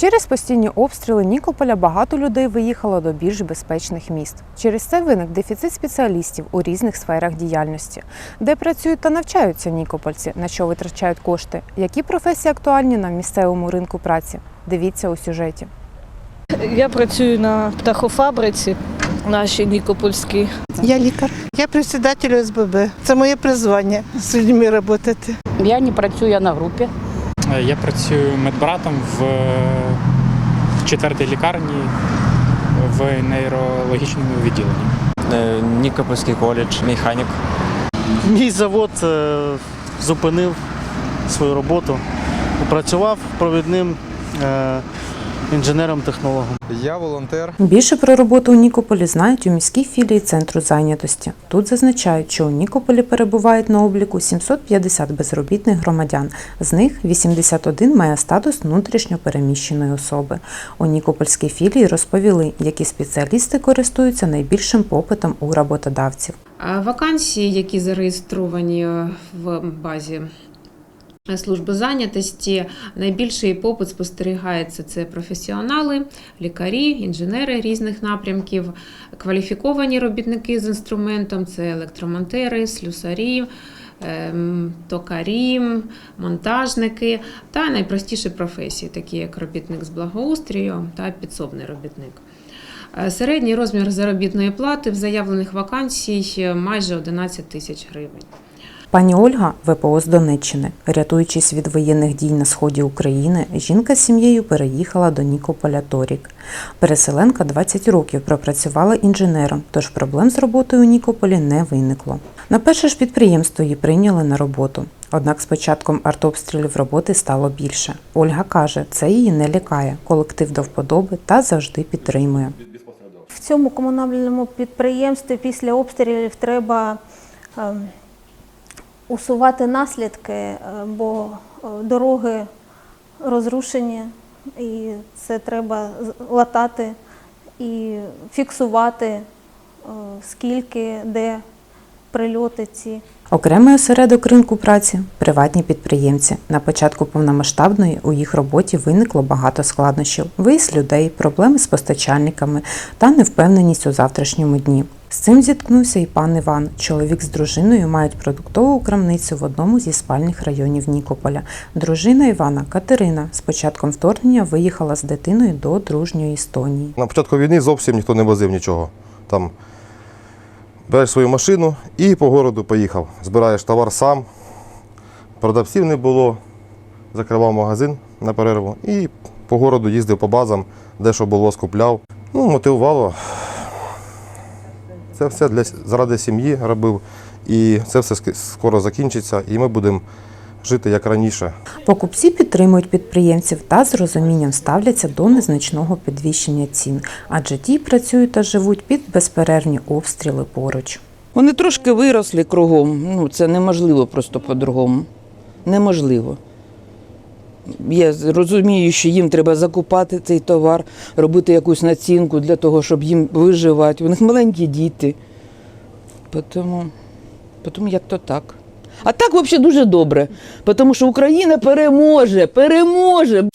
Через постійні обстріли Нікополя багато людей виїхало до більш безпечних міст. Через це виник дефіцит спеціалістів у різних сферах діяльності, де працюють та навчаються нікопольці, на що витрачають кошти, які професії актуальні на місцевому ринку праці. Дивіться у сюжеті. Я працюю на птахофабриці нашій Нікопольській. Я лікар. Я председатель ОСББ. Це моє призвання з людьми працювати. Я не працюю, я на групі. Е, Я працюю медбратом в е, четвертій лікарні в нейрологічному відділенні. Е, Нікопольський коледж, механік. Мій завод зупинив свою роботу, працював провідним інженером-технологом. Я волонтер. Більше про роботу у Нікополі знають у міській філії центру зайнятості. Тут зазначають, що у Нікополі перебувають на обліку 750 безробітних громадян. З них 81 має статус внутрішньо переміщеної особи. У Нікопольській філії розповіли, які спеціалісти користуються найбільшим попитом у роботодавців. Вакансії, які зареєстровані в базі служби зайнятості, найбільший попит спостерігається це професіонали, лікарі, інженери різних напрямків, кваліфіковані робітники з інструментом, це електромонтери, слюсарі. ем, Токарі, монтажники та найпростіші професії, такі як робітник з благоустрою та підсобний робітник. Е, Середній розмір заробітної плати в заявлених вакансій майже 11 тисяч гривень. Пані Ольга, ВПО з Донеччини, рятуючись від воєнних дій на сході України, жінка з сім'єю переїхала до Нікополя торік. Переселенка 20 років пропрацювала інженером, тож проблем з роботою у Нікополі не виникло. На перше ж підприємство її прийняли на роботу. Однак з початком артобстрілів роботи стало більше. Ольга каже, це її не лякає, колектив до вподоби та завжди підтримує. В цьому комунальному підприємстві після обстрілів треба ем, усувати наслідки, е, бо е, дороги розрушені, і це треба латати і фіксувати, е, скільки, де прильоти ці. Окремий осередок ринку праці приватні підприємці. На початку повномасштабної у їх роботі виникло багато складнощів: виїзд людей, проблеми з постачальниками та невпевненість у завтрашньому дні. З цим зіткнувся і пан Іван. Чоловік з дружиною мають продуктову крамницю в одному зі спальних районів Нікополя. Дружина Івана Катерина з початком вторгнення виїхала з дитиною до дружньої Естонії. На початку війни зовсім ніхто не возив нічого. Там береш свою машину і по городу поїхав. Збираєш товар сам, продавців не було, закривав магазин на перерву і по городу їздив по базам, де що було, скупляв. Ну, мотивувало. Це все для, заради сім'ї робив. І це все скоро закінчиться, і ми будемо жити як раніше. Покупці підтримують підприємців та з розумінням ставляться до незначного підвищення цін, адже ті працюють та живуть під безперервні обстріли поруч. Вони трошки виросли кругом. Ну, це неможливо просто по-другому. Неможливо. Я розумію, що їм треба закупати цей товар, робити якусь націнку для того, щоб їм виживати. У них маленькі діти. Тому, тому як то так. А так взагалі дуже добре, тому що Україна переможе, переможе.